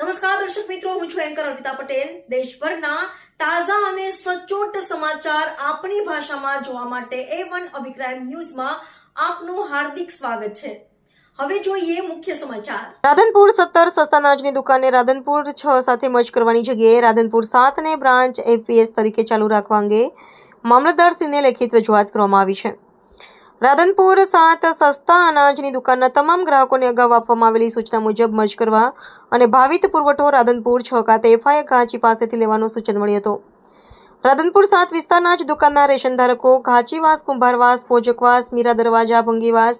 નમસ્કાર, દર્શક મિત્રો, હું છું એન્કર અર્પિતા પટેલ. દેશભરના તાજા અને સચોટ સમાચાર આપણી ભાષામાં જોવા માટે એ વન અભિક્રાઇમ ન્યૂઝમાં આપનું હાર્દિક સ્વાગત છે. હવે જોઈએ મુખ્ય સમાચાર. રાધનપુર સત્તર સસ્તા અનાજની દુકાને રાધનપુર છ સાથે મર્જ કરવાની જગ્યાએ રાધનપુર સાતને બ્રાન્ચ એપીએસ તરીકે ચાલુ રાખવા અંગે મામલતદારશ્રીને લેખિત રજૂઆત કરવામાં આવી છે. રાધનપુર સાત સસ્તા અનાજની દુકાનના તમામ ગ્રાહકોને અગાઉ આપવામાં આવેલી સૂચના મુજબ મર્જ કરવા અને ભાવિત પુરવઠો રાધનપુર છ ખાતે એફઆઈઆર ઘાંચી પાસેથી લેવાનું સૂચન મળ્યું હતું. રાધનપુર સાત વિસ્તારના જ દુકાનના રેશન ધારકો ઘાંચીવાસ, કુંભારવાસ પોજકવાસ મીરા દરવાજા, ભંગીવાસ,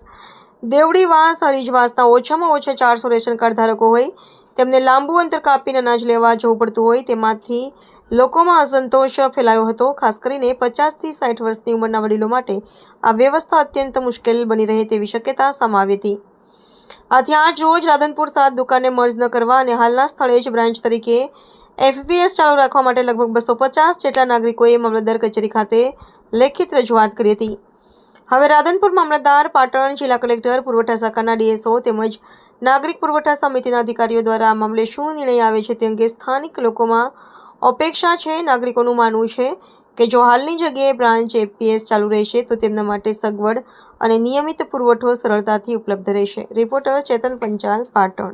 દેવડીવાસ, હરીજવાસના ઓછામાં ઓછા ચારસો રેશન કાર્ડ ધારકો હોય. તેમને લાંબુ અંતર કાપીને અનાજ લેવા જવું પડતું હોય તેમાંથી લોકોમાં અસંતોષ ફેલાયો હતો. ખાસ કરીને પચાસથી સાઠ વર્ષની ઉંમરના વડીલો માટે આ વ્યવસ્થા અત્યંત મુશ્કેલ બની રહે તેવી શક્યતા સમાવી હતી. આથી આજ રોજ રાધનપુર સાત દુકાને મર્જ ન કરવા અને હાલના સ્થળે જ બ્રાન્ચ તરીકે એફબીએસ ચાલુ રાખવા માટે લગભગ બસો પચાસ જેટલા નાગરિકોએ મામલતદાર કચેરી ખાતે લેખિત રજૂઆત કરી હતી. હવે રાધનપુર મામલતદાર પાટણ જિલ્લા કલેક્ટર પુરવઠા શાખાના ડીએસઓ તેમજ નાગરિક પુરવઠા સમિતિના અધિકારીઓ દ્વારા આ મામલે શું નિર્ણય આવે છે તે અંગે સ્થાનિક લોકોમાં અપેક્ષા છે, નાગરિકોનું માનવું છે કે જો હાલની જગ્યાએ બ્રાન્ચ એપીએસ ચાલુ રહેશે, તો તેમના માટે સગવડ અને નિયમિત પુરવઠો સરળતાથી ઉપલબ્ધ રહેશે. રિપોર્ટર ચેતન પંચાલ, પાટણ.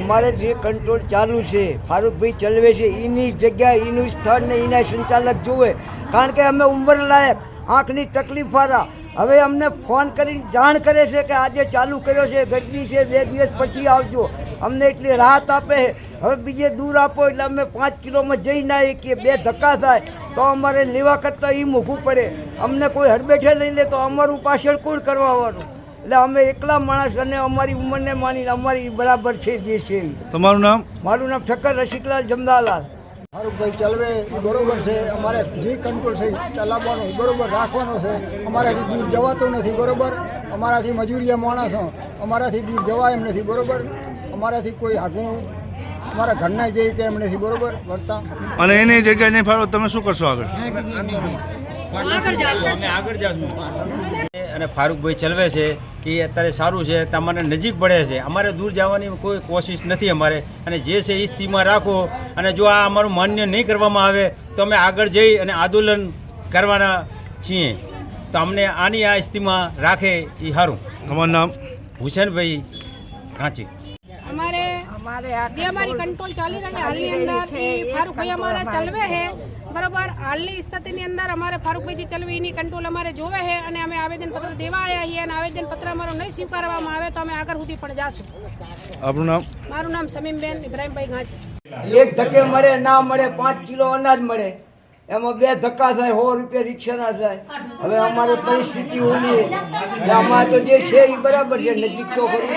અમારે જે કંટ્રોલ ચાલુ છે, ફારૂકભાઈ ચલવે છે એની જગ્યા એનું સ્થળ ને એના સંચાલક જોવે. કારણ કે અમે ઉંમર લાયક, આંખની તકલીફ વાળા. હવે અમને ફોન કરીને જાણ કરે છે કે આજે ચાલુ કર્યો છે ગરદી છે, બે દિવસ પછી આવજો. અમને એટલી રાહત આપે. હવે બીજે દૂર આપો એટલે અમે પાંચ કિલોમાં જઈ ના કે બે ધક્કા થાય તો અમારે લેવા કરતાં એ મૂકવું પડે. અમને કોઈ હડબેઠે લઈ લે તો અમારું પાછળ કોણ કરવાવાનું એટલે અમે એકલા માણસ અને અમારી ઉંમરને માનીને અમારી બરાબર છે જે છે તમારું નામ? મારું નામ ઠક્કર રસિકલાલ જમદાલાલ. મારું ભાઈ ચલવે એ બરોબર છે. અમારે જે કંટ્રોલ છે એ ચલાવવાનો બરોબર રાખવાનો છે. અમારાથી દૂર જવાતું નથી બરોબર? અમારાથી મજૂરીયા માણસો અમારાથી દૂર જવાય એમ નથી બરોબર? અમારાથી કોઈ આગું અમારા ઘરના જે કે એમ બરોબર વર્તા. અને એની જગ્યાએ નહીં ફાળો તમે શું કરશો આગળ? અને ફારૂકભાઈ ચલવે છે એ અત્યારે સારું છે તમારે નજીક પડે છે. અમારે દૂર જવાની કોઈ કોશિશ નથી અમારે. અને જે છે એ સ્થિતિમાં રાખો. અને જો આ અમારું માન્ય નહીં કરવામાં આવે તો અમે આગળ જઈ અને આંદોલન કરવાના છીએ. તો અમને આની આ સ્થિતિમાં રાખે એ સારું તમારું નામ? હુસેનભાઈ કાંચી हमारे જે અમારી કંટ્રોલ ચાલી રહી છે હાલની અંદર એ ફારૂકભાઈ અમારા ચલવે છે બરોબર હાલની સ્થિતિની અંદર અમારે ફારૂકભાઈજી ચલવે એની કંટ્રોલ અમારે જોવે છે અને અમે આવેદનપત્ર દેવા આવ્યા છીએ અને આવેદનપત્ર અમારું નહીં સ્વીકારવામાં આવે તો અમે આગળ સુધી પણ જાશું આપણું નામ મારું નામ સમીમબેન ઇબ્રાહીમભાઈ ગાંચી એક ધક્કે મળે ના મળે પાંચ કિલો અનાજ મળે એમાં બે ધક્કા થાય સો રૂપિયા રિક્ષાના થાય હવે અમારી પરિસ્થિતિ ઓલી એટલે અમારે તો જે છે એ બરાબર છે નજીક તો ખરું